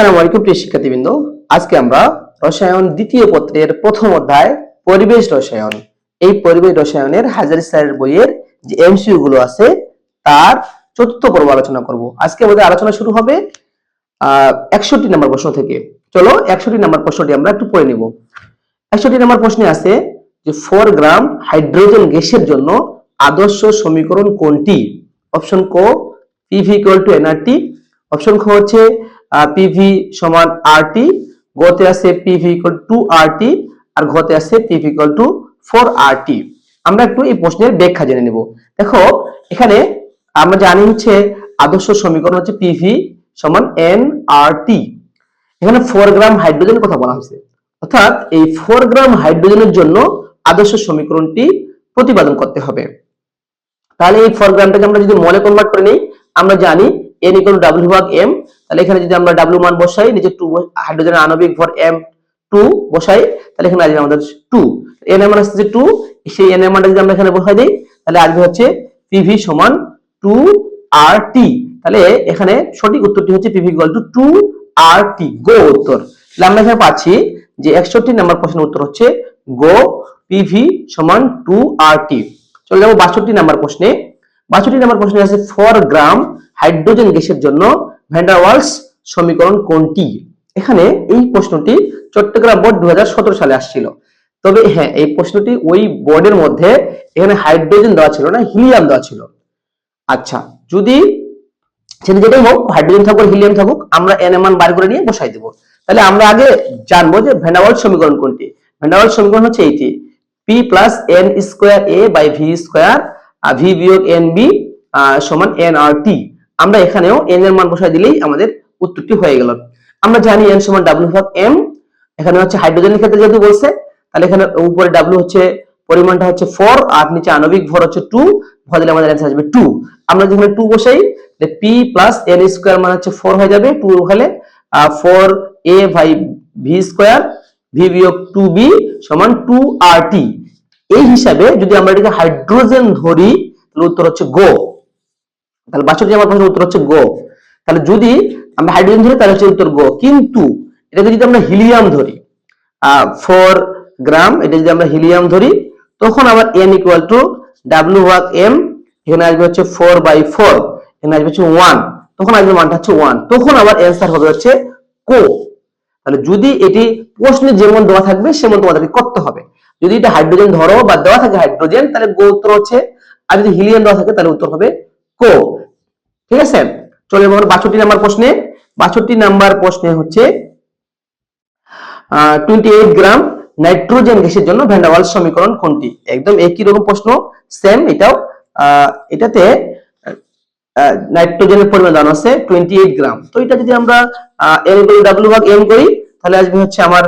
আসসালামু আলাইকুম প্রিয় শিক্ষার্থীবৃন্দ। আজকে আমরা রসায়ন দ্বিতীয় পত্রের প্রথম অধ্যায়, পরিবেশ রসায়ন। এই পরিবেশ রসায়নের হাজারি স্যারের বইয়ের যে এমসিইউ গুলো আছে, তার চতুর্থ পর্ব আলোচনা করব। আজকে আমাদের আলোচনা শুরু হবে একষট্টি নম্বর প্রশ্ন থেকে। চলো, একষট্টি নম্বর প্রশ্নটি আমরা একটু পড়ে নিব। একষট্টি নম্বর প্রশ্নে আছে যে ফোর গ্রাম হাইড্রোজেন গ্যাসের জন্য আদর্শ সমীকরণ কোনটি? অপশন ক PV equal to NRT option খ হচ্ছে পিভি সমান আরটি গতে আছে পিভি ইকুয়াল টু আরটি আর ঘতে আছে PV equal to four RT আমরা একটু এই প্রশ্নের ব্যাখ্যা জেনে নেব। দেখো, এখানে আমরা জানি হচ্ছে আদর্শ সমীকরণ হচ্ছে পিভি সমান এন আর টি এখানে ফোর গ্রাম হাইড্রোজেনের কথা বলা হয়েছে। অর্থাৎ এই ফোর গ্রাম হাইড্রোজেনের জন্য আদর্শ সমীকরণটি প্রতিপাদন করতে হবে। তাহলে এই ফোর গ্রামটাকে আমরা যদি মলে কনভার্ট করে নিই, আমরা জানি এন ইকুয়াল ডাব্লিউ ভাগ এম তাহলে এখানে যদি আমরা ডাব্লিউ মান বসাই, নিচে টু হাইড্রোজেনের আণবিক ভর এম টু বসাই, তাহলে এখানে আসবে আমাদের টু এন এর মান আসছে টু সেই এন এর মানটা যদি আমরা এখানে বসাই দিই, তাহলে আসবে হচ্ছে পিভি সমান টু আর টি তাহলে এখানে সঠিক উত্তরটি হচ্ছে PV equal to two R T গো উত্তর। তাহলে আমরা এখানে পাচ্ছি যে একষট্টি নাম্বার প্রশ্নের উত্তর হচ্ছে গো পিভি সমান টু আর টি চলে যাব বাষট্টি নাম্বার প্রশ্নে। বাষট্টি নাম্বার প্রশ্নে আছে ফোর গ্রাম হাইড্রোজেন গ্যাসের জন্য ভ্যান্ডারওয়ালস সমীকরণ কোনটি? এখানে এই প্রশ্নটি চট্টগ্রাম বোর্ড দুহাজার সতেরো সালে আসছিল। তবে হ্যাঁ এই প্রশ্নটি ওই বোর্ডের মধ্যে এখানে হাইড্রোজেন দেওয়া ছিল না, হিলিয়াম দেওয়া ছিল। আচ্ছা যদি সেটা যেটাই হোক, হাইড্রোজেন থাকুক, হিলিয়াম থাকুক, আমরা এন এর মান বার করে নিয়ে বসাই দেবো। তাহলে আমরা আগে জানব যে ভ্যান্ডারওয়ালস সমীকরণ কোনটি? ভ্যান্ডারওয়ালস সমীকরণ হচ্ছে এইটি। P plus N square A by V square V বিয়োগ এন বি সমান এন আর টি আমরা এখানেও এন এর মান বসাই দিলেই আমাদের উত্তরটি হয়ে গেল। আমরা জানি এন সমান ডাব্লিউ ভাগ এম এখানে হচ্ছে হাইড্রোজেনের ক্ষেত্রে যেহেতু বলছে, তাহলে এখানে উপরে ডাব্লিউ হচ্ছে পরিমাণটা হচ্ছে ফোর আর নিচে আণবিক ভর হচ্ছে টু ভর দিলে আমাদের অ্যান্সার আসবে টু আমরা যেখানে টু বসাই পি প্লাস এন স্কোয়ার মানে হচ্ছে ফোর হয়ে যাবে টু হলে four A by V square V বিয়োগ টু বি সমান টু আর টি এই হিসাবে যদি আমরা এটাকে হাইড্রোজেন ধরি, তাহলে উত্তর হচ্ছে গো তাহলে বাষট্টি আমার প্রশ্নের উত্তর হচ্ছে গো। তাহলে যদি আমরা হাইড্রোজেন ধরি, তাহলে হচ্ছে উত্তর গো। কিন্তু এটাকে যদি আমরা হিলিয়াম ধরি ফোর গ্রাম এটা যদি আমরা হিলিয়াম ধরি, তখন আবার এন ইকুয়াল টু ডাব্লিউ ভাগ এম এখানে আসবে হচ্ছে ফোর বাই ফোর এখানে আসবে হচ্ছে ওয়ান তখন আসবে মানটা হচ্ছে ওয়ান তখন আবার অ্যান্সার হবে হচ্ছে কো। তাহলে যদি এটি প্রশ্নে যেমন দেওয়া থাকবে, সেমন তোমাদেরকে করতে হবে। যদি এটা হাইড্রোজেন ধরো বা দেওয়া থাকে হাইড্রোজেন তাহলে গো উত্তর হচ্ছে, আর যদি হিলিয়াম দেওয়া থাকে, তাহলে উত্তর হবে কো। ঠিক আছে? চলে যাব বাষট্টি নাম্বার প্রশ্নে। বাষট্টি নাম্বার প্রশ্নে হচ্ছে টোয়েন্টি এইট গ্রাম নাইট্রোজেন গ্যাসের জন্য ভ্যান্ডাওয়াল সমীকরণ কোনটি? একদম একই রকম প্রশ্ন সেম এটাও এটাতে নাইট্রোজেনের পরিমাণ দেওয়া আছে টোয়েন্টি এইট গ্রাম তো এটা যদি আমরা এন করি ডাব্লিউ ভাগ এম করি, তাহলে আসবে হচ্ছে আমার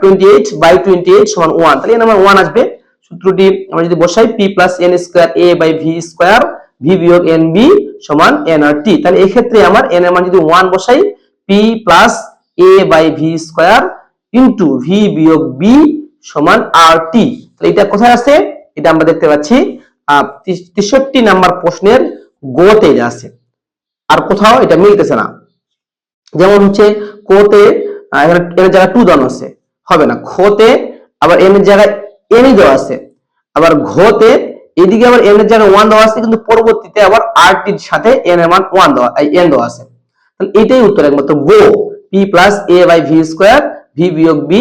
twenty eight by twenty eight সমান ওয়ান তাহলে আমার ওয়ান আসবে। সূত্রটি আমরা যদি বসাই P plus N square A by V square V বিয়োগ এন বি সমান এন আর টি তাহলে এক্ষেত্রে আমার এন এর মান যদি ওয়ান বসাই P plus A by V square into V বিয়োগ বি সমান আর টি তাহলে এটা কোথায় আছে? এটা আমরা দেখতে পাচ্ছি তেষট্টি নাম্বার প্রশ্নের গোতে আছে। আর কোথাও এটা মিলতেছে না। যেমন হচ্ছে কোতে এর জায়গায় টু দেওয়া আছে। হবে না, খোতে, আবার এন এর জায়গায় এন দেওয়া আছে। আবার ঘতে এদিকে আবার এন এর জায়গায় ওয়ান দেওয়া আছে, কিন্তু পরবর্তীতে আবার আর টির সাথে এন এর মান ওয়ান দেওয়া এন দেওয়া আছে। তাহলে এটাই উত্তর একমাত্র গো P plus A by V square V বিয়োগ বি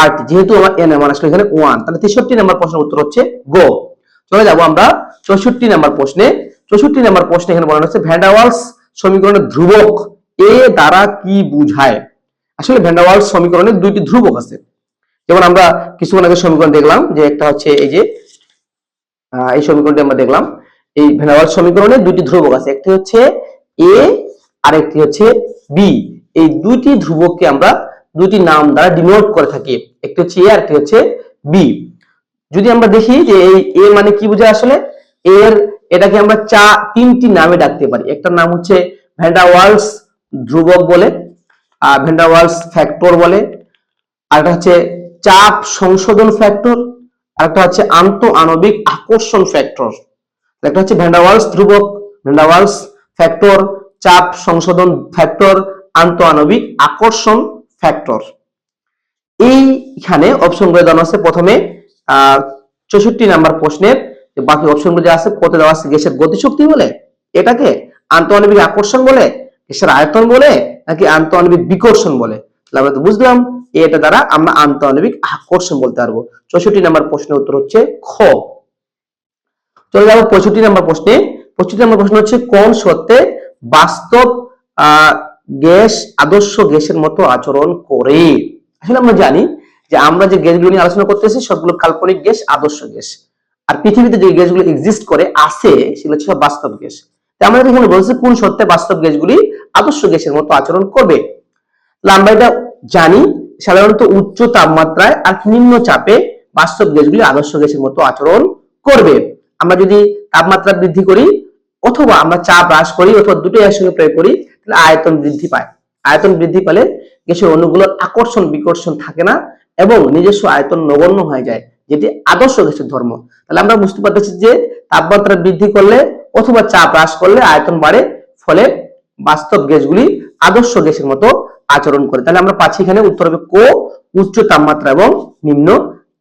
আর টি যেহেতু আমার এন এর মান আসলে এখানে ওয়ান তাহলে তেষট্টি নাম্বার প্রশ্নের উত্তর হচ্ছে গো চলে যাব আমরা চৌষট্টি নাম্বার প্রশ্নে। চৌষট্টি নাম্বার প্রশ্নে এখানে বলা হচ্ছে ভ্যান্ডাওয়ালস সমীকরণের ধ্রুবক এ দ্বারা কি বুঝায়? আসলে ভ্যান্ডাওয়ালস সমীকরণের দুইটি ধ্রুবক আছে। যেমন আমরা কিছুক্ষণ আগে সমীকরণ দেখলাম যে একটা হচ্ছে এই যে এই সমীকরণটি আমরা দেখলাম। এই ভ্যান্ডাওয়ালস সমীকরণে দুটি ধ্রুবক আছে। একটি হচ্ছে এ আর একটি হচ্ছে বি এই দুইটি ধ্রুবককে আমরা দুটি নাম দ্বারা ডিনোট করে থাকি। একটি হচ্ছে এ আর একটি হচ্ছে বি যদি আমরা দেখি যে এই এ মানে কি বোঝায় আসলে? এর এটাকে আমরা চা, তিনটি নামে ডাকতে পারি। একটা নাম হচ্ছে ভ্যান্ডাওয়ালস ধ্রুবক বলে আর ভ্যান্ডাওয়ালস ফ্যাক্টর বলে। আর একটা হচ্ছে চাপ সংশোধন ফ্যাক্টর একটা হচ্ছে আন্ত আণবিক আকর্ষণ ফ্যাক্টর একটা হচ্ছে ভ্যান্ডাওয়ালস ধ্রুবক। ভ্যান্ডাওয়ালস ফ্যাক্টর চাপ সংশোধন ফ্যাক্টর আন্তঃআণবিক আকর্ষণ ফ্যাক্টর এইখানে অপশনগুলো দেওয়া আছে প্রথমে চৌষট্টি নাম্বার প্রশ্নের। বাকি অপশনগুলো আছে কত দেওয়া আছে? গ্যাসের গতিশক্তি বলে? এটাকে আন্তঃআণবিক আকর্ষণ বলে? গ্যাসের আয়তন বলে? নাকি আন্তঃআণবিক বিকর্ষণ বলে? আমরা তো বুঝলাম এটা দ্বারা আমরা আন্তঃআণবিক আকর্ষণ বলতে পারব। চৌষট্টি নাম্বার প্রশ্নের উত্তর হচ্ছে খ। চলে যাব পঁয়ষট্টি নাম্বার প্রশ্নে। পঁয়ষট্টি নাম্বার প্রশ্ন হচ্ছে, কোন সত্ত্বে বাস্তব গ্যাস, আদর্শ গ্যাসের মতো আচরণ করে? আসলে আমরা জানি যে আমরা যে গ্যাসগুলো নিয়ে আলোচনা করতেছি, সবগুলো কাল্পনিক গ্যাস, আদর্শ গ্যাস। আর পৃথিবীতে যে গ্যাসগুলো এক্সিস্ট করে, আছে, সেগুলো হচ্ছে বাস্তব গ্যাস। তো আমরা এখানে বলছি, কোন সত্ত্বে বাস্তব গ্যাসগুলি আদর্শ গ্যাসের মতো আচরণ করবে? আমরা এটা জানি সাধারণত উচ্চ তাপমাত্রায় আর নিম্ন চাপে বাস্তব গ্যাসগুলি আদর্শ গ্যাসের মতো আচরণ করবে। আমরা যদি তাপমাত্রা বৃদ্ধি করি অথবা আমরা চাপ হ্রাস করি অথবা দুটোই একসঙ্গে প্রয়োগ করি, তাহলে আয়তন বৃদ্ধি পায়। আয়তন বৃদ্ধি পেলে গ্যাসের অণুগুলোর আকর্ষণ বিকর্ষণ থাকে না এবং নিজস্ব আয়তন নগণ্য হয়ে যায়, যেটি আদর্শ গ্যাসের ধর্ম। তাহলে আমরা বুঝতে পারতেছি যে তাপমাত্রা বৃদ্ধি করলে অথবা চাপ হ্রাস করলে আয়তন বাড়ে, ফলে বাস্তব গ্যাসগুলি আদর্শ গ্যাসের মতো আচরণ করে। তাহলে আমরা পাচ্ছি এখানে উত্তর হবে কো, উচ্চ তাপমাত্রা এবং নিম্ন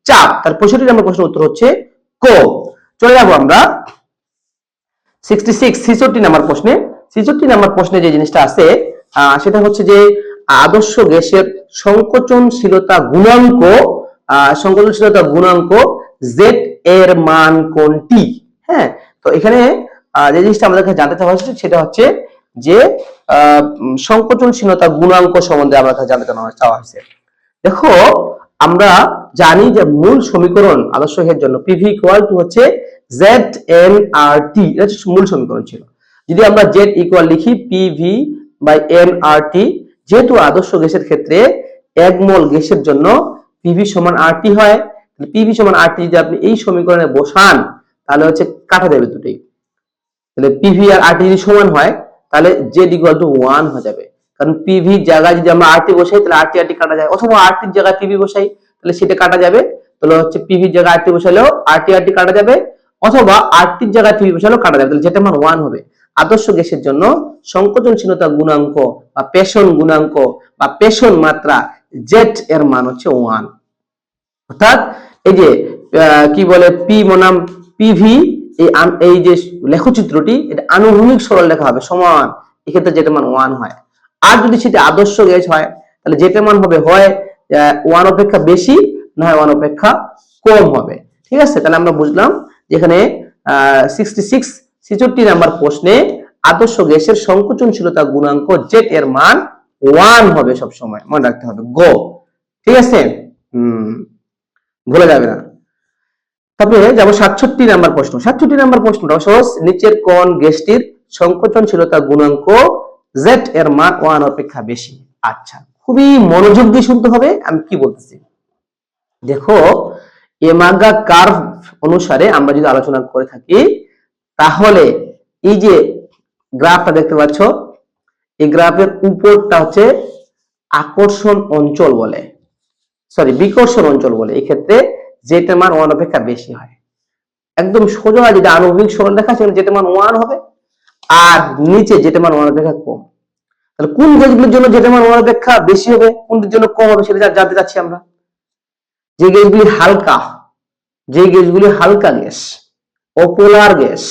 চাপ। তার পঁয়ষট্টি নম্বর প্রশ্নের উত্তর হচ্ছে কো। চলে যাব আমরা প্রশ্নে। ছিষট্টি নাম্বার প্রশ্নে যে জিনিসটা আছে সেটা হচ্ছে যে আদর্শ গ্যাসের সংকোচনশীলতা গুণাঙ্ক সংকোচনশীলতা গুণাঙ্ক জেড এর মান কোনটি? হ্যাঁ তো এখানে যে জিনিসটা আমাদের জানতে চাওয়া সেটা হচ্ছে যে সংকোচনশীলতা গুণাঙ্ক সম্বন্ধে আমার জানতে চাওয়া- হয়েছে। দেখো, আমরা জানি যে মূল সমীকরণ আদর্শ এর জন্য পিভি ইকুয়াল টু হচ্ছে জেড এন আর টি এটা মূল সমীকরণ ছিল। যদি আমরা জেড ইকুয়াল লিখি PV by N R T যেহেতু আদর্শ গ্যাসের ক্ষেত্রে এক মোল গ্যাসের জন্য পিভি সমান আর টি হয় পিভি সমান আর টি যদি আপনি এই সমীকরণে বসান, তাহলে হচ্ছে কাটা দেবে দুটোই। তাহলে পিভি আর আর টি যদি সমান হয় তাহলে জেড ইকুয়াল টু ওয়ান হয়ে যাবে। কারণ পিভি জায়গায় যদি আমরা আরটি বসাই, তাহলে আরটি আরটি কাটা যায়। অথবা আরটির জায়গায় পিভি বসাই, তাহলে সেটা কাটা যাবে। তাহলে হচ্ছে পিভির জায়গায় আরটি বসালেও আরটি আরটি কাটা যাবে, অথবা আরটির জায়গায় পিভি বসালেও কাটা যাবে। তাহলে যেটা মান ওয়ান হবে। আদর্শ গ্যাসের জন্য সংকোচনশীলতা গুণাঙ্ক বা পেশন গুণাঙ্ক বা পেশন মাত্রা জেড এর মান হচ্ছে ওয়ান অর্থাৎ এই যে কি বলে পি বনাম পিভি এই এই যে লেখচিত্রটি, এটা আনুভূমিক সরল লেখা হবে, সমান। এক্ষেত্রে যেটা মান ওয়ান হয়। আর যদি সেটা আদর্শ গ্যাস হয়, তাহলে যেটা মান হবে হয় ওয়ান অপেক্ষা বেশি, না হয় ওয়ান অপেক্ষা কম হবে। ঠিক আছে? তাহলে আমরা বুঝলাম যেখানে সিক্সটি সিক্স নাম্বার প্রশ্নে আদর্শ গ্যাসের সংকোচনশীলতা গুণাঙ্ক জেট এর মান ওয়ান হবে সব সময় মনে রাখতে হবে। গো ঠিক আছে? হম। ভুলে যাবে না। তারপরে যাব সাতষট্টি নাম্বার প্রশ্ন। সাতষট্টি নাম্বার প্রশ্নটা সহজ, নিচের কোন গ্যাসটির সংকোচনশীলতা গুণাঙ্ক জেড এর মান ওয়ান অপেক্ষা বেশি। আচ্ছা খুবই মনোযোগ দিয়ে শুনতে হবে, আমি কি বলতেছি? দেখো, এমাগা কার্ভ অনুসারে আমরা যদি আলোচনা করে থাকি, তাহলে এই যে গ্রাফটা দেখতে পাচ্ছ, এই গ্রাফের উপরটা হচ্ছে আকর্ষণ অঞ্চল বলে সরি বিকর্ষণ অঞ্চল বলে। এই ক্ষেত্রে যেটার মান ওয়ান অপেক্ষা বেশি হয়। একদম সোজা হয় যেটা আণবিক সরল লেখা সেখানে যেটা মান ওয়ান হবে, আর নিচে যেটা মান ওয়ান অপেক্ষা কম। তাহলে কোন গ্যাসগুলোর জন্য যেটা মান ওয়ান অপেক্ষা বেশি হবে, কোনটির জন্য কম হবে সেটা জানতে চাচ্ছি আমরা। যে গ্যাসগুলি হালকা, যে গ্যাসগুলি হালকা গ্যাস অপোলার গ্যাস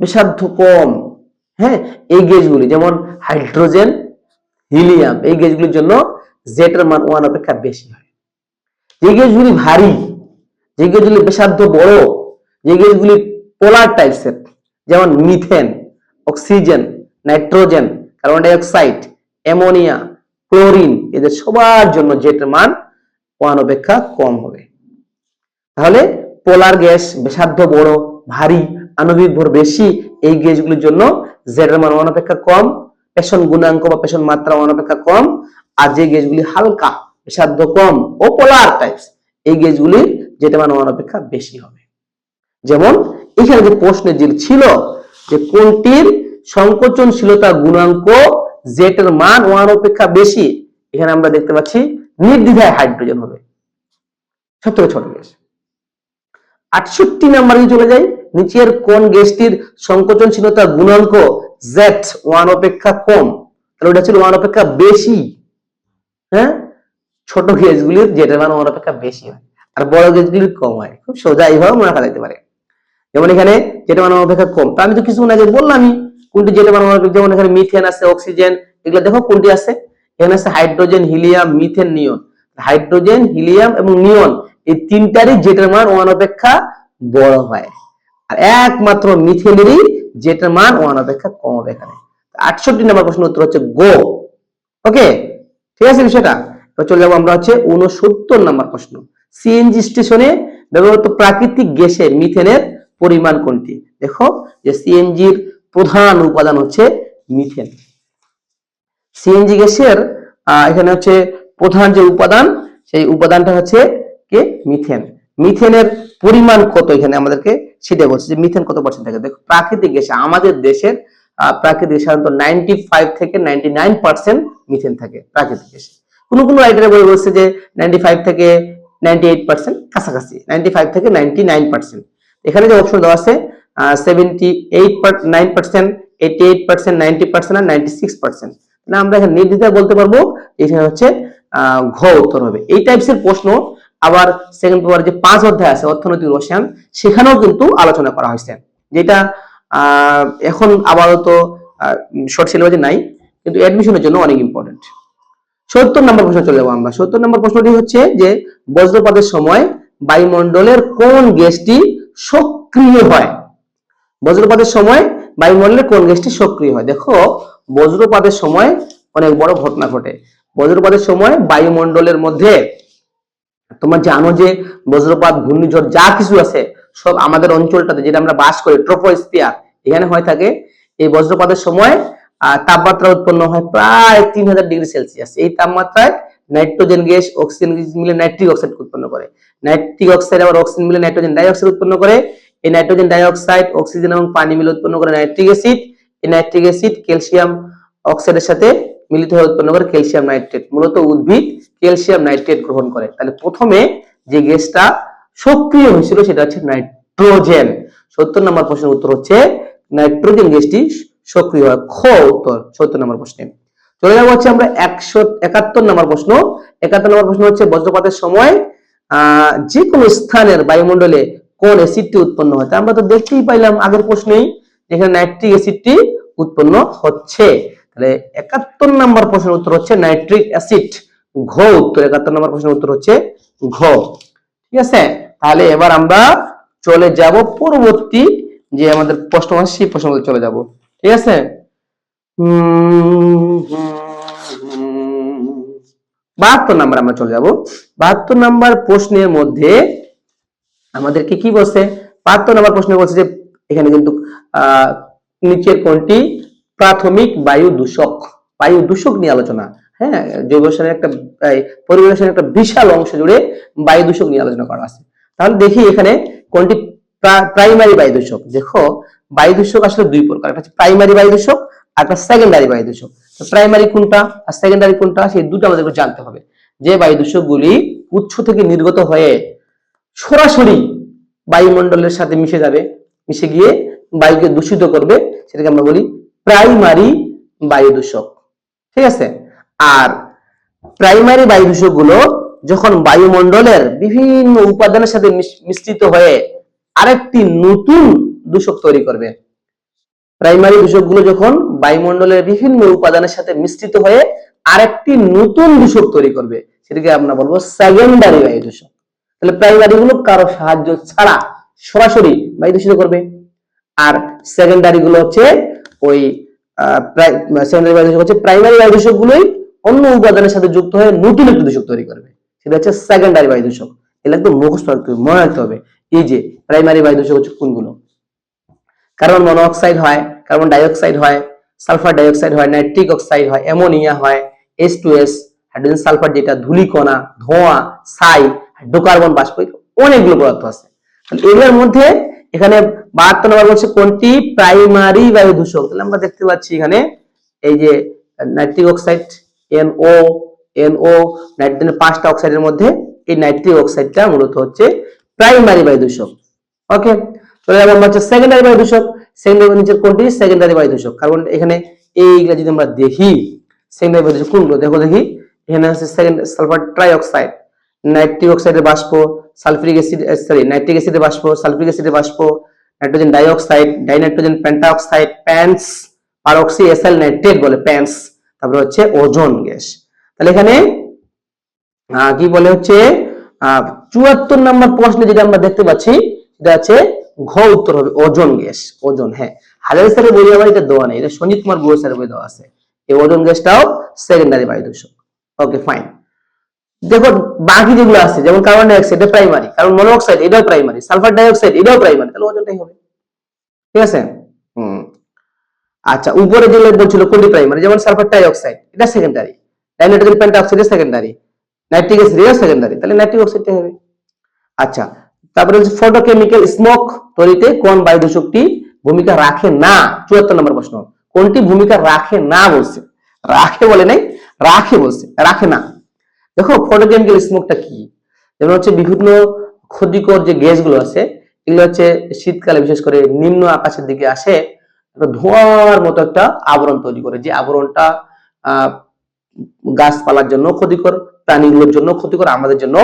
বিষাদ্ধ কম হ্যাঁ এই গ্যাসগুলি যেমন হাইড্রোজেন, হিলিয়াম, এই গ্যাসগুলির জন্য জেটের মান ওয়ান অপেক্ষা বেশি হয়। যে গ্যাসগুলি ভারী যে গ্যাসগুলি বিষাক্ত বড়, যে গ্যাসগুলি পোলার টাইপসের যেমন methane oxygen nitrogen carbon dioxide ammonia chlorine এদের সবার জন্য জেটের মান ওয়ান অপেক্ষা কম হবে। তাহলে পোলার গ্যাস বিষাক্ত বড়, ভারী আণবিক ভর বেশি, এই গ্যাসগুলির জন্য জেটের মান ওয়ান অপেক্ষা কম পেশন গুণাঙ্ক বা পেশন মাত্রা ওয়ান অপেক্ষা কম, আর যে গ্যাসগুলি হালকা বিষাক্ত কম ও পোলার টাইপস এই গ্যাসগুলির যেটা মান ওয়ান অপেক্ষা বেশি হবে। যেমন, এখানে যে প্রশ্নে যে ছিল যে কোনটির সংকোচনশীলতা গুণাঙ্ক জেটের মান ওয়ান অপেক্ষা বেশি, এখানে আমরা দেখতে পাচ্ছি নির্দ্বিধায় হাইড্রোজেন হবে। থেকে ছোট গ্যাস আটষট্টি নাম্বারে চলে যাই, নিচের কোন গ্যাসটির সংকোচনশীলতা গুণাঙ্ক জেড ওয়ান অপেক্ষা কম, তাহলে ওটা ছিল ওয়ান অপেক্ষা বেশি। হ্যাঁ? ছোট গেজগুলির যেটার মান ওয়ান অপেক্ষা বেশি হয়। আর বড় গেজগুলির কম হয়, খুব সোজা এইভাবে মনে রাখা যেতে পারে। যেমন এখানে যেটা মান অপেক্ষা কম, তা আমি তো কিছুক্ষণ আগে বললামই, কোনটি যেটা মান অপেক্ষা, যেমন এখানে মিথেন আছে অক্সিজেন এগুলো দেখো কোনটি আছে? এখানে আছে hydrogen helium methane neon hydrogen helium এবং নিয়ন এই তিনটারই যেটার মান ওয়ান অপেক্ষা বড় হয়। আর একমাত্র মিথেনেরই যেটার মান ওয়ান অপেক্ষা কম হবে এখানে। আটষট্টি নম্বর প্রশ্ন উত্তর হচ্ছে গো ওকে ঠিক আছে বিষয়টা? চলে যাব আমরা হচ্ছে উনসত্তর নম্বর প্রশ্ন। সিএনজি স্টেশনে ব্যবহৃত প্রাকৃতিক গ্যাসে মিথেনের পরিমাণ কোনটি? দেখো যে সিএনজির প্রধান উপাদান হচ্ছে মিথেন। সিএনজি গ্যাসের এখানে হচ্ছে প্রধান যে উপাদান, সেই উপাদানটা হচ্ছে কে? মিথেন। মিথেনের পরিমাণ কত এখানে আমাদেরকে সেটা বলছে যে মিথেন কত পার্সেন্ট থাকে? দেখো, প্রাকৃতিক গ্যাসে আমাদের দেশের প্রাকৃতিক সাধারণত নাইনটি ফাইভ থেকে নাইনটি নাইন পার্সেন্ট মিথেন থাকে প্রাকৃতিক গ্যাসে। কোনো কোনো রাইটারে বই বলছে যে নাইনটি ফাইভ থেকে নাইনটি পার্সেন্ট কাছাকাছি থেকে নাইনটি এখানে যে অপশন দেওয়া আছে seventy eight nine percent eighty percent percent ঘ উত্তর হবে। এই প্রশ্ন আবার সেকেন্ড যে পাঁচ অধ্যায় আছে অর্থনৈতিক রসায়ন, সেখানেও কিন্তু আলোচনা করা হয়েছে। যেটা এখন আপাতত শর্ট সিলেবাসে নাই, কিন্তু অ্যাডমিশনের জন্য অনেক ইম্পর্টেন্ট সত্তর নম্বর প্রশ্ন চলে যাব আমরা। সত্তর নম্বর প্রশ্নটি হচ্ছে যে, বজ্রপাতের সময় বায়ুমণ্ডলের কোন গ্যাসটি সক্রিয় হয়? বজ্রপাতের সময় বায়ুমণ্ডলের কোন গ্যাসটি সক্রিয় হয়? দেখো, বজ্রপাতের সময় অনেক বড় ঘটনা ঘটে। বজ্রপাতের সময় বায়ুমণ্ডলের মধ্যে, তোমরা জানো যে, বজ্রপাত, ঘূর্ণিঝড় যা কিছু আছে, সব আমাদের অঞ্চলটাতে, যেটা আমরা বাস করি, ট্রোপোস্ফিয়ার, এখানে হয়ে থাকে, এই বজ্রপাতের সময় তাপমাত্রা উৎপন্ন হয় প্রায় তিন হাজার ডিগ্রি সেলসিয়াস। এই তাপমাত্রায় নাইট্রোজেন গ্যাস, অক্সিজেন মিলে নাইট্রিক অক্সাইড উৎপন্ন করে। নাইট্রিক অক্সাইড আবার অক্সিজেন মিলে নাইট্রোজেন ডাইঅক্সাইড উৎপন্ন করে। এই নাইট্রোজেন ডাইঅক্সাইড, অক্সিজেন এবং পানি মিলে উৎপন্ন করে নাইট্রিক অ্যাসিড। এই নাইট্রিক অ্যাসিড ক্যালসিয়াম অক্সাইডের সাথে মিলিত হয়ে উৎপন্ন করে ক্যালসিয়াম নাইট্রেট। মূলত উদ্ভিদ ক্যালসিয়াম নাইট্রেট গ্রহণ করে। তাহলে প্রথমে যে গ্যাসটা সক্রিয় হয়েছিল সেটা হচ্ছে নাইট্রোজেন। সত্তর নম্বর প্রশ্নের উত্তর হচ্ছে নাইট্রোজেন গ্যাসটি সক্রিয় হয়। খ উত্তর সত্তর নম্বর প্রশ্নে। চলে যাব হচ্ছে আমরা একশো একাত্তর নম্বর প্রশ্ন। একাত্তর নম্বর প্রশ্ন হচ্ছে বজ্রপাতের সময় যে কোনো স্থানের বায়ুমণ্ডলে কোন অ্যাসিডটি উৎপন্ন হয়? তা আমরা তো দেখতেই পাইলাম আগের প্রশ্নেই, যেখানে নাইট্রিক অ্যাসিডটি উৎপন্ন হচ্ছে। তাহলে একাত্তর নম্বর প্রশ্নের উত্তর হচ্ছে নাইট্রিক অ্যাসিড ঘ উত্তর, একাত্তর নম্বর প্রশ্নের উত্তর হচ্ছে ঘ। ঠিক আছে? তাহলে এবার আমরা চলে যাব পরবর্তী যে আমাদের প্রশ্ন আছে, সেই প্রশ্ন চলে যাব। ঠিক আছে? বাহাত্তর নাম্বার আমরা চলে যাব। বাহাত্তর নাম্বার প্রশ্নের মধ্যে আমাদেরকে কি বলছে? বাহাত্তর নাম্বার প্রশ্নে বলছে যে, এখানে কিন্তু নিচের কোনটি? প্রাথমিক বায়ু দূষক। বায়ু দূষক নিয়ে আলোচনা। হ্যাঁ জৈব রসায়নের একটা পরিবেশ একটা বিশাল অংশ জুড়ে বায়ু দূষক নিয়ে আলোচনা করা আছে। তাহলে দেখি এখানে কোনটি প্রাইমারি বায়ু দূষক। দেখো বায়ু দূষক আসলে দুই প্রকার, একটা হচ্ছে প্রাইমারি বায়ু দূষক আর একটা সেকেন্ডারি বায়ু দূষক প্রাইমারি কোনটা আর সেকেন্ডারি কোনটা, সেই দুটো আমাদেরকে জানতে হবে। যে বায়ু দূষকগুলি উৎস থেকে নির্গত হয়ে সরাসরি বায়ুমণ্ডলের সাথে মিশে যাবে, মিশে গিয়ে বায়ুকে দূষিত করবে, সেটাকে আমরা বলি প্রাইমারি বায়ু দূষক ঠিক আছে? আর প্রাইমারি বায়ু দূষকগুলো যখন বায়ুমণ্ডলের বিভিন্ন উপাদানের সাথে মিশ- মিশ্রিত হয়ে আরেকটি নতুন দূষক তৈরি করবে। প্রাইমারি দূষকগুলো যখন বায়ুমণ্ডলের বিভিন্ন উপাদানের সাথে মিশ্রিত হয়ে আরেকটি নতুন দূষক তৈরি করবে, সেটাকে আমরা বলব সেকেন্ডারি বায়ু দূষক। তাহলে প্রাইমারি গুলো কারও সাহায্য ছাড়া সরাসরি বায়ু দূষিত করবে। আর সেকেন্ডারি গুলো হচ্ছে ওই সেকেন্ডারি বায়ু দূষক হচ্ছে প্রাইমারি বায়ু দূষক গুলোই অন্য উপাদানের সাথে যুক্ত হয়ে নতুন একটি দূষক তৈরি করবে। সেটা হচ্ছে সেকেন্ডারি বায়ু দূষক। এটা একদম মুখস্থ মনে রাখতে হবে। এই যে প্রাইমারি বায়ু দূষক হচ্ছে কোনগুলো? কার্বন মনোঅক্সাইড হয়, কার্বন ডাইঅক্সাইড হয়, সালফার ডাইঅক্সাইড হয়, নাইট্রিক অক্সাইড হয়, অ্যামোনিয়া হয় S two S hydrogen sulphur যেটা ধূলিকণা, ধোঁয়া, ছাই, হাইড্রোকার্বন, বাষ্প অনেকগুলো পদার্থ আছে। এগুলোর মধ্যে এখানে বাহাত্তর নম্বর বলছে কোনটি? প্রাইমারি বায়ু দূষক। তাহলে আমরা দেখতে পাচ্ছি এখানে এই যে নাইট্রিক অক্সাইড এনও এনও নাইট্রোজেনের পাঁচটা অক্সাইডের মধ্যে এই নাইট্রিক অক্সাইডটা মূলত হচ্ছে প্রাইমারি বায়ু দূষক। ওকে চলে যাব আমরা হচ্ছে সেকেন্ডারি বায়ু দূষক সেকেন্ডারি নিচের কোনটি? সেকেন্ডারি বায়ু দূষক কারণ এখানে এইগুলা যদি আমরা দেখি সেকেন্ডারি বায়ু দূষক কোনগুলো? দেখো দেখি। এখানে আছে সেকেন্ড সালফার ট্রাইঅক্সাইড নাইট্রিক অক্সাইডের বাষ্প সালফিউরিক অ্যাসিড সরি নাইট্রিক অ্যাসিডের বাষ্প সালফিউরিক অ্যাসিডের বাষ্প nitrogen dioxide dinitrogen pentoxide PANs peroxy acyl nitrate বলে প্যান্স তারপরে হচ্ছে ওজোন গ্যাস। তাহলে এখানে কি বলে হচ্ছে চুয়াত্তর নম্বর প্রশ্নে যেটা আমরা দেখতে পাচ্ছি, সেটা আছে ঘ উত্তর হবে, ওজন গ্যাস, ওজন হ্যাঁ। হাজার স্যারের বই আবার, এটা দেওয়া নেই, এটা সঞ্জিত কুমার গুহ স্যারের বই দেওয়া আছে। এই ওজন গ্যাসটাও সেকেন্ডারি বায়ু দূষক ওকে ফাইন দেখো, বাকি যেগুলো আছে, যেমন কার্বন ডাইঅক্সাইড এটা প্রাইমারি কার্বন মনোঅক্সাইড এটাও প্রাইমারি সালফার ডাইঅক্সাইড এটাও প্রাইমারি তাহলে ওজনটাই হবে। ঠিক আছে? হুম। আচ্ছা উপরে যেগুলো বলছিল, কোনটি প্রাইমারি যেমন সালফার ডাইঅক্সাইড এটা secondary dinitrogen pentoxide secondary nitric acid secondary তাহলে নাইট্রিক অক্সাইডটা হবে। আচ্ছা তারপরে হচ্ছে ফটোকেমিক্যাল স্মোক তৈরিতে কোন বায়ু দূষকটি ভূমিকা রাখে না? চুয়াত্তর নম্বর প্রশ্ন। কোনটি ভূমিকা রাখে না বলছে? রাখে বলে নাই, রাখে বলছে, রাখে না। দেখো ফটোকেমিক্যাল স্মোকটা কি? যেমন হচ্ছে বিভিন্ন ক্ষতিকর যে গ্যাসগুলো আছে, এগুলো হচ্ছে শীতকালে বিশেষ করে নিম্ন আকাশের দিকে আসে ধোঁয়ার মতো একটা আবরণ তৈরি করে। যে আবরণটা গাছপালার জন্য ক্ষতিকর, প্রাণীগুলোর জন্য ক্ষতিকর, আমাদের জন্য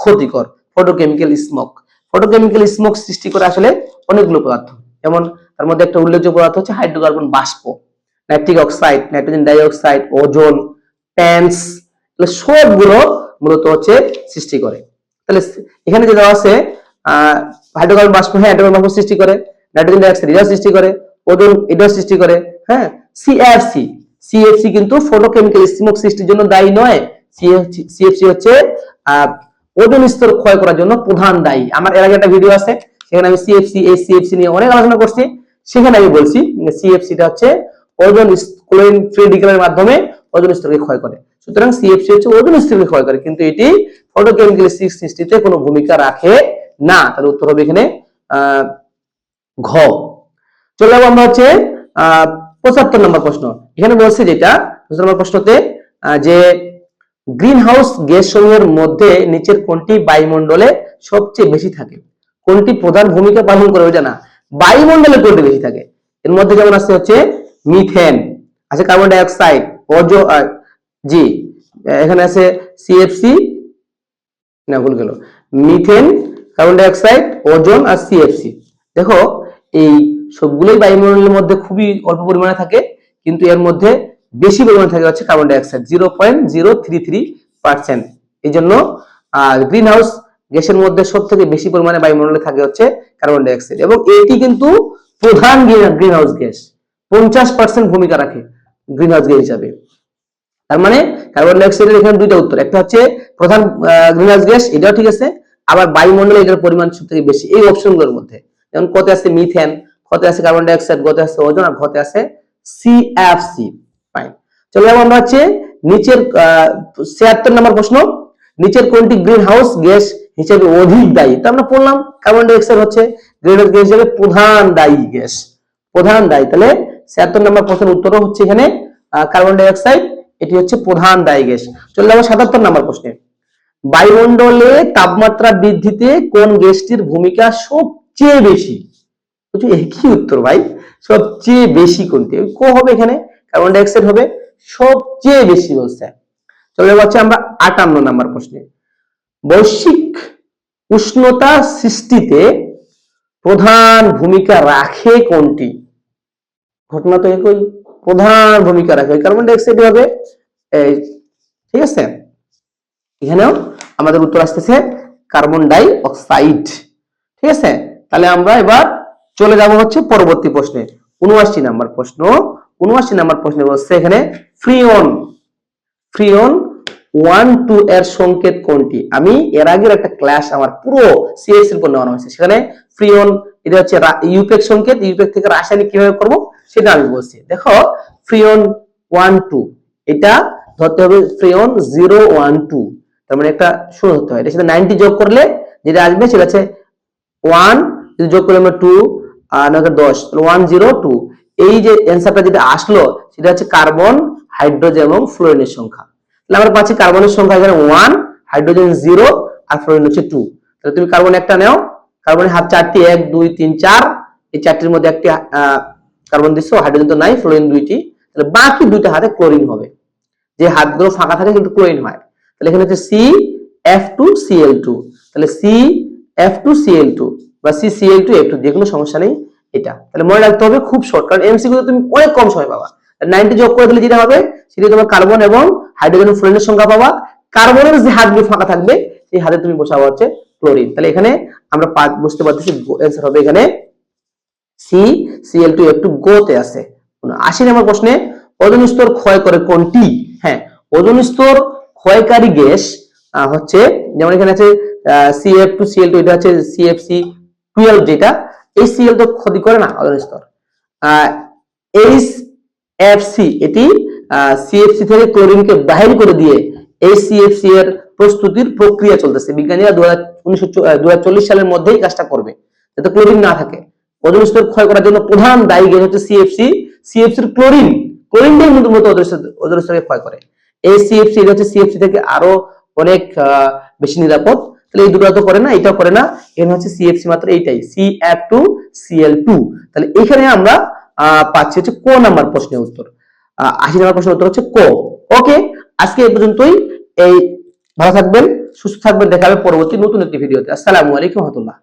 ক্ষতিকর। ফটোকেমিক্যাল স্মোক ফটোকেমিক্যাল স্মোক সৃষ্টি করে আসলে অনেকগুলো পদার্থ। যেমন তার মধ্যে একটা উল্লেখযোগ্য পদার্থ হচ্ছে হাইড্রোকার্বন বাষ্প, nitric oxide, nitrogen dioxide, ozone PANs সবগুলো মূলত হচ্ছে সৃষ্টি করে। তাহলে এখানে যে দেওয়া আছে হাইড্রোকার্বন বাষ্প হ্যাঁ হাইড্রোকার্বন বাষ্প সৃষ্টি করে, নাইট্রোজেন ডাইঅক্সাইড এটাও সৃষ্টি করে, ওজন এটাও সৃষ্টি করে হ্যাঁ সিএফসি সিএফসি কিন্তু ফটোকেমিক্যাল স্মোক সৃষ্টির জন্য দায়ী নয়। সিএফসি হচ্ছে ওজোন স্তর ক্ষয় করার জন্য প্রধান দায়ী। আমার এর আগে একটা ভিডিও আছে, সেখানে আমি সিএফসি এই সিএফসি নিয়ে অনেক আলোচনা করছি। সেখানে আমি বলছি সিএফসি টা হচ্ছে ওজন ক্লোরিন ফ্রি ডিগ্রেডের মাধ্যমে ওজন স্তরকে ক্ষয় করে। সুতরাং সিএফসি হচ্ছে ওজন স্তরকে ক্ষয় করে, কিন্তু এটি ফটোকেমিক্যাল সিক্স সৃষ্টিতে কোনো ভূমিকা রাখে না। তাহলে উত্তর হবে এখানে ঘ। চলে যাব আমরা হচ্ছে পঁচাত্তর নম্বর প্রশ্ন। এখানে বলছে যেটা নম্বর প্রশ্নতে যে গ্রিন হাউস গ্যাস সমূহের মধ্যে নিচের কোনটি বায়ুমণ্ডলে সবচেয়ে বেশি থাকে? কোনটি প্রধান ভূমিকা পালন করে ওইটা না বায়ুমণ্ডলে কোনটি বেশি থাকে? এর মধ্যে যেমন আছে হচ্ছে মিথেন আছে কার্বন ডাই অক্সাইড ওজো আহ, জি এখানে আছে সিএফসি না ভুল গেল। Methane carbon dioxide ozone আর সিএফসি দেখো এই সবগুলোই বায়ুমণ্ডলের মধ্যে খুবই অল্প পরিমাণে থাকে কিন্তু এর মধ্যে বেশি পরিমাণে থাকে হচ্ছে carbon dioxide zero point zero three three percent এই জন্য গ্রিন হাউস গ্যাসের মধ্যে সব থেকে বেশি পরিমাণে বায়ুমণ্ডলে থাকে হচ্ছে কার্বন ডাইঅক্সাইড এবং এটি কিন্তু প্রধান গ্রিন হাউস গ্যাস। পঞ্চাশ পার্সেন্ট ভূমিকা রাখে গ্রিন হাউস গ্যাস হিসাবে। তার মানে কার্বন ডাই অক্সাইডের এখানে দুইটা উত্তর। একটা হচ্ছে প্রধান গ্রিন হাউস গ্যাস, এটাও ঠিক আছে। আবার বায়ুমণ্ডলে এটার পরিমাণ সব থেকে বেশি। এই অপশনগুলোর মধ্যে। যেমন কত আছে মিথেন কত আছে কার্বন ডাইঅক্সাইড কত আছে ওজন আর কত আছে সিএফসি ফাইন চলো এবার আমরা হচ্ছে নিচের ছিয়াত্তর নম্বর প্রশ্ন। নিচের কোনটি গ্রিন হাউস গ্যাস হিসেবে অধিক দায়ী? তা আমরা পড়লাম কার্বন ডাই অক্সাইড হচ্ছে গ্রিন হাউস গ্যাস হিসেবে প্রধান দায়ী গ্যাস। প্রধান দায়ী। তাহলে ছিয়াত্তর নম্বর প্রশ্নের উত্তরও হচ্ছে এখানে কার্বন ডাই অক্সাইড এটি হচ্ছে প্রধান দায়ী গ্যাস। চলে যাব সাতাত্তর নম্বর প্রশ্নে। বায়ুমণ্ডলে তাপমাত্রা বৃদ্ধিতে কোন গ্যাসটির ভূমিকা সবচেয়ে বেশি? একই উত্তর ভাই, সবচেয়ে বেশি কোনটি? কো হবে এখানে। কার্বন ডাই অক্সাইড হবে সবচেয়ে বেশি বলছে। চলে যাচ্ছে আমরা আটান্ন নাম্বার প্রশ্নে। বৈশ্বিক উষ্ণতা সৃষ্টিতে প্রধান ভূমিকা রাখে কোনটি? ঘটনা তো একই, প্রধান ভূমিকা রাখে। কার্বন ডাইঅক্সাইড হবে, এই, ঠিক আছে? এখানেও আমাদের উত্তর আসতেছে কার্বন ডাই অক্সাইড ঠিক আছে? তাহলে আমরা এবার চলে যাব হচ্ছে পরবর্তী প্রশ্নে। উনআশি নাম্বার প্রশ্ন, উনআশি নাম্বার প্রশ্নে বলছে এখানে ফ্রিওন ফ্রিওন ওয়ান টু এর সংকেত কোনটি? আমি এর আগের একটা ক্লাস আমার পুরো সিএস এর নেওয়া হয়েছে। সেখানে ফ্রিওন এটা হচ্ছে ইউপেক সংকেত ইউপেক থেকে রাসায়নিক কীভাবে করব সেটা আমি বলছি। দেখো ফ্রিওন ওয়ান টু এটা ধরতে হবে ফ্রিওন জিরো ওয়ান টু তার মানে একটা শুরু ধরতে হয়। এটা সাথে নাইনটি যোগ করলে যেটা আসবে সেটা হচ্ছে ওয়ান যোগ করলে আমরা টু নয় দশ ওয়ান জিরো টু এই যে অ্যান্সারটা যেটা আসলো, সেটা হচ্ছে কার্বন হাইড্রোজেন এবং ফ্লোরিনের সংখ্যা। তাহলে আমরা পাচ্ছি কার্বনের সংখ্যা এখানে ওয়ান হাইড্রোজেন জিরো আর ফ্লোরিন হচ্ছে টু তাহলে তুমি কার্বন একটা নাও। কার্বনের হাত চারটি, এক, দুই, তিন, চার। এই চারটির মধ্যে একটি কার্বন দিচ্ছ হাইড্রোজেন তো নাই ফ্লোরিন দুইটি। তাহলে বাকি দুইটা হাতে ক্লোরিন হবে। যে হাতগুলো ফাঁকা থাকে কিন্তু ক্লোরিন হয়। তাহলে এখানে হচ্ছে C F two Cl two তাহলে C F two Cl two বা C Cl two F two যে কোনো সমস্যা নেই এটা। তাহলে মনে রাখতে হবে খুব শর্ট কারণ এমসিকিউ তুমি অনেক কম সময় পাবা। নাইনটি যোগ করে দিলে যেটা হবে? সেটা তোমার কার্বন এবং হাইড্রোজেন ফ্লোরিনের সংখ্যা পাবা। কার্বনের যে হাতগুলো ফাঁকা থাকবে, সেই হাতে তুমি বসাবো হচ্ছে ক্লোরিন তাহলে এখানে আমরা পা- বুঝতে পারতেছি অ্যান্সার হবে এখানে সি সিএল টু একটু গোতে আছে। আশি নম্বর প্রশ্নে। ওজন স্তর ক্ষয় করে কোনটি? হ্যাঁ ওজন স্তর ক্ষয়কারী গ্যাস হচ্ছে যেমন এখানে আছে সিএফ টু সিএল টু এটা হচ্ছে সিএফসি টুয়েলভ যেটা এই সিএল তো ক্ষতি করে না ওজন স্তর। এইচ এফ সি এটি সিএফসি থেকে ক্লোরিনকে বাহির করে দিয়ে এই সিএফসি এর প্রস্তুতির প্রক্রিয়া চলতেছে। বিজ্ঞানীরা দু হাজার চল্লিশ সালের মধ্যেই কাজটা করবে, যাতে ক্লোরিন না থাকে। ওজন স্তর ক্ষয় করার জন্য প্রধান দায়ী গ্যাস হচ্ছে সিএফসি সিএফসির ক্লোরিন ক্লোরিনটাই মূলত ওজন স্তরকে ক্ষয় করে। এই সিএফসি হচ্ছে সিএফসি থেকে আরও অনেক বেশি নিরাপদ। তাহলে এই দুটো তো করে না এটা করে না এখানে হচ্ছে সিএফসি মাত্র এইটাই C F two Cl two তাহলে এখানে আমরা পাচ্ছি হচ্ছে ক নাম্বার প্রশ্নের উত্তর। আশি নাম্বার প্রশ্নের উত্তর হচ্ছে ক। ওকে, আজকে এই পর্যন্তই, এই, ভালো থাকবেন, সুস্থ থাকবেন, দেখা হবে পরবর্তী নতুন একটি ভিডিওতে। আসসালামু আলাইকুম রহমতুল্লাহ।